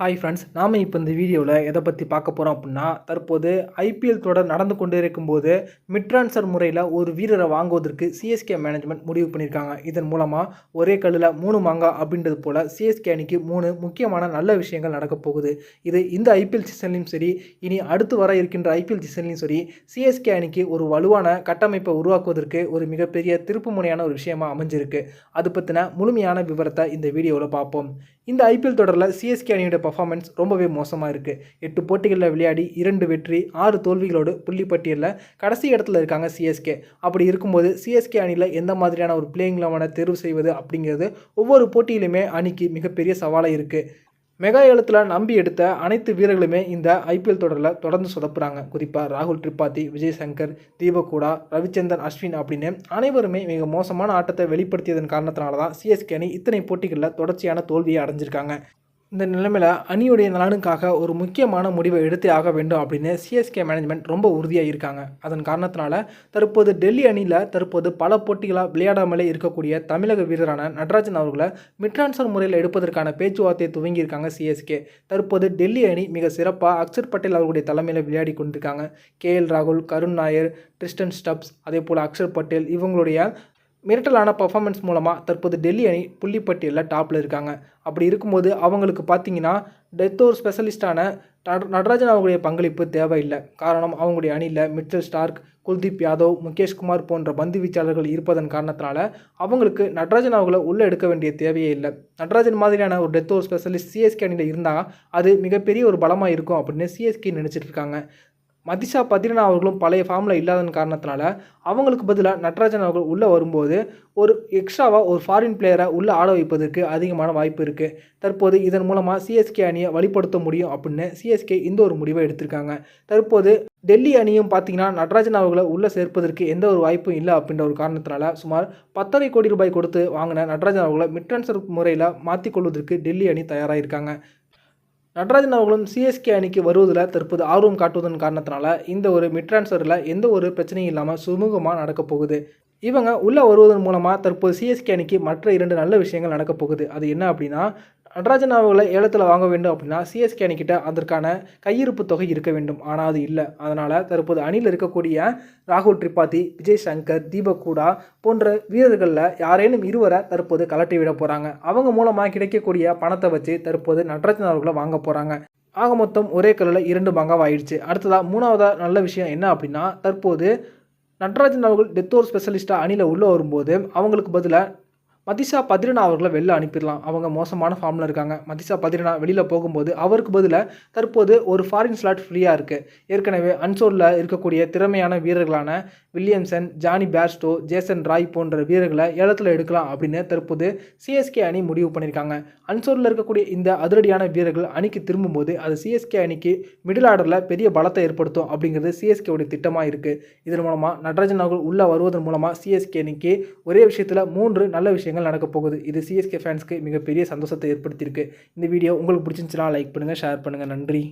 Hi friends நாம் இப்போ இந்த வீடியோவில் எதை பற்றி பார்க்க போகிறோம் அப்படின்னா தற்போது ஐபிஎல் தொடர் நடந்து கொண்டே இருக்கும்போது மிட் ட்ரான்ஸ்ஃபர் முறையில் ஒரு வீரரை வாங்குவதற்கு சிஎஸ்கே மேனேஜ்மெண்ட் முடிவு பண்ணியிருக்காங்க. இதன் மூலமாக ஒரே கல்லில் மூணு மாங்கா அப்படின்றது போல் சிஎஸ்கே அணிக்கு மூணு முக்கியமான நல்ல விஷயங்கள் நடக்கப் போகுது. இது இந்த ஐபிஎல் சீசன்லையும் சரி இனி அடுத்து வர இருக்கின்ற ஐபிஎல் சீசன்லையும் சரி சிஎஸ்கே அணிக்கு ஒரு வலுவான கட்டமைப்பை உருவாக்குவதற்கு ஒரு மிகப்பெரிய திருப்பு முனையான ஒரு விஷயமாக அமைஞ்சிருக்கு. அது பற்றின முழுமையான விவரத்தை இந்த வீடியோவில் பார்ப்போம். இந்த ஐபிஎல் தொடரில் சிஎஸ்கே அணியோட பர்ஃபார்மன்ஸ் ரொம்பவே மோசமாக இருக்குது எட்டு போட்டிகளில் விளையாடி இரண்டு வெற்றி ஆறு தோல்விகளோடு புள்ளிப்பட்டியலில் கடைசி இடத்துல இருக்காங்க சிஎஸ்கே அப்படி இருக்கும்போது சிஎஸ்கே அணியில் எந்த மாதிரியான ஒரு பிளேயிங் லெவனை தேர்வு செய்வது அப்படிங்கிறது ஒவ்வொரு போட்டியிலுமே அணிக்கு மிகப்பெரிய சவாலாக இருக்குது மெகா ஏலத்தில் நம்பி எடுத்த அனைத்து வீரர்களுமே இந்த ஐபிஎல் தொடரில் தொடர்ந்து சொதப்புறாங்க. குறிப்பாக ராகுல் திரிபாதி விஜய் சங்கர் தீபகூடா கூடா ரவிச்சந்திரன் அஸ்வின் அப்படின்னு அனைவருமே மிக மோசமான ஆட்டத்தை வெளிப்படுத்தியதன் காரணத்தினால தான் சிஎஸ்கே அணி இத்தனை போட்டிகளில் தொடர்ச்சியான தோல்வியை அடைஞ்சிருக்காங்க. இந்த நிலைமையில் அணியுடைய நலனுக்காக ஒரு முக்கியமான முடிவை எடுத்தே ஆக வேண்டும் அப்படின்னு சிஎஸ்கே மேனேஜ்மெண்ட் ரொம்ப உறுதியாக இருக்காங்க. அதன் காரணத்தினால தற்போது டெல்லி அணியில் தற்போது பல போட்டிகளாக விளையாடாமலே இருக்கக்கூடிய தமிழக வீரரான நடராஜன் அவர்களை மிட்ரான்ஸ்ஃபர் முறையில் எடுப்பதற்கான பேச்சுவார்த்தையை துவங்கியிருக்காங்க சிஎஸ்கே தற்போது டெல்லி அணி மிக சிறப்பாக அக்ஷர் பட்டேல் அவர்களுடைய தலைமையில் விளையாடி கொண்டிருக்காங்க. கே எல் ராகுல் கருண் நாயர் ட்ரிஸ்டன் ஸ்டப்ஸ் அதே போல் அக்ஷர் பட்டேல் இவங்களுடைய மிரட்டலான பர்ஃபார்மன்ஸ் மூலமாக தற்போது டெல்லி அணி புள்ளிப்பட்டியலில் டாப்பில் இருக்காங்க. அப்படி இருக்கும்போது அவங்களுக்கு பார்த்தீங்கன்னா டெத் ஓவர் ஸ்பெஷலிஸ்டான நடராஜன் அவங்களுடைய பங்களிப்பு தேவையில்லை. காரணம் அவங்களுடைய அணியில் மிச்சல் ஸ்டார்க் குல்தீப் யாதவ் முகேஷ்குமார் போன்ற பந்து வீச்சாளர்கள் இருப்பதன் காரணத்தினால அவங்களுக்கு நடராஜன் அவங்கள உள்ளே எடுக்க வேண்டிய தேவையே இல்லை. நடராஜன் மாதிரியான ஒரு டெத் ஓவர் ஸ்பெஷலிஸ்ட் சிஎஸ்கே அணியில் இருந்தால் அது மிகப்பெரிய ஒரு பலமாக இருக்கும் அப்படின்னு சிஎஸ்கே நினச்சிட்டு இருக்காங்க. மதிஷா பத்ரினா அவர்களும் பழைய ஃபார்மில் இல்லாதன் காரணத்தினால அவங்களுக்கு பதிலாக நட்ராஜன் அவர்கள் உள்ளே வரும்போது ஒரு எக்ஸ்ட்ராவாக ஒரு ஃபாரின் பிளேயரை உள்ளே ஆட வைப்பதற்கு அதிகமான வாய்ப்பு இருக்குது தற்போது இதன் மூலமாக சிஎஸ்கே அணியை வழிப்படுத்த முடியும் அப்படின்னு சிஎஸ்கே இந்த ஒரு முடிவை எடுத்திருக்காங்க. தற்போது டெல்லி அணியும் பார்த்தீங்கன்னா நட்ராஜன் அவர்களை உள்ளே சேர்ப்பதற்கு எந்த ஒரு வாய்ப்பும் இல்லை அப்படின்ற ஒரு காரணத்தினால சுமார் பத்தரை கோடி ரூபாய் கொடுத்து வாங்கின நட்ராஜன் அவர்களை மிட்ரான்சர் முறையில் மாற்றிக்கொள்வதற்கு டெல்லி அணி தயாராக இருக்காங்க நடராஜன் அவர்களும் சிஎஸ்கே அணிக்கு வருவதில் தற்போது ஆர்வம் காட்டுவதன் காரணத்தினால இந்த ஒரு மிட் ட்ரான்ஸ்ஃபரில் எந்த ஒரு பிரச்சனையும் இல்லாமல் சுமூகமாக நடக்கப் போகுது. இவங்க உள்ளே வருவதன் மூலமாக தற்போது சிஎஸ்கே அணிக்கு மற்ற இரண்டு நல்ல விஷயங்கள் நடக்கப் போகுது. அது என்ன அப்படின்னா நடராஜன் அவர்களை ஏலத்தில் வாங்க வேண்டும் அப்படின்னா சிஎஸ்கே அணிக்கிட்ட அதற்கான கையிருப்பு தொகை இருக்க வேண்டும். ஆனால் அது இல்லை. அதனால் தற்போது அணியில் இருக்கக்கூடிய ராகுல் திரிபாதி விஜய் சங்கர் தீபக் கூடா போன்ற வீரர்களில் யாரேனும் இருவரை தற்போது கலட்டி விட போகிறாங்க அவங்க மூலமாக கிடைக்கக்கூடிய பணத்தை வச்சு தற்போது நடராஜன் அவர்களை வாங்க போகிறாங்க ஆக மொத்தம் ஒரே கல்லில் இரண்டு பங்காவாயிடுச்சு அடுத்ததாக மூணாவதாக நல்ல விஷயம் என்ன அப்படின்னா தற்போது நட்ராஜன் அவர்கள் டெத்தோர் ஸ்பெஷலிஸ்ட்டாக அணியில் உள்ளே வரும்போது அவங்களுக்கு பதிலாக மதிஷா பத்ரினா அவர்களை வெளில அனுப்பிடலாம். அவங்க மோசமான ஃபார்மில் இருக்காங்க. மதிஷா பத்ரினா வெளியில் போகும்போது அவருக்கு பதிலாக தற்போது ஒரு ஃபாரின் ஸ்லாட் ஃப்ரீயாக இருக்குது ஏற்கனவே அன்சோரில் இருக்கக்கூடிய திறமையான வீரர்களான Williamson Jonny Bairstow Jason Roy போன்ற வீரர்களை ஏலத்தில் எடுக்கலாம் அப்படின்னு தற்போது சிஎஸ்கே அணி முடிவு பண்ணியிருக்காங்க. அன்சோரில் இருக்கக்கூடிய இந்த அதிரடியான வீரர்கள் அணிக்கு திரும்பும்போது அது சிஎஸ்கே அணிக்கு மிடில் ஆர்டரில் பெரிய பலத்தை ஏற்படுத்தும் அப்படிங்கிறது சிஎஸ்கேவுடைய திட்டமாக இருக்குது இதன் மூலமாக நடராஜன் அவர்கள் உள்ளே வருவதன் மூலமாக சிஎஸ்கே அணிக்கு ஒரே விஷயத்தில் மூன்று நல்ல விஷயங்கள் விஷயங்கள் நடக்க போகுது. இது சிஎஸ்கே ஃபேன்ஸ்க்கு மிகப்பெரிய சந்தோஷத்தை ஏற்படுத்தியிருக்கு. இந்த வீடியோ உங்களுக்கு பிடிச்சிருந்துச்சுன்னா லைக் பண்ணுங்கள் ஷேர் பண்ணுங்கள் நன்றி.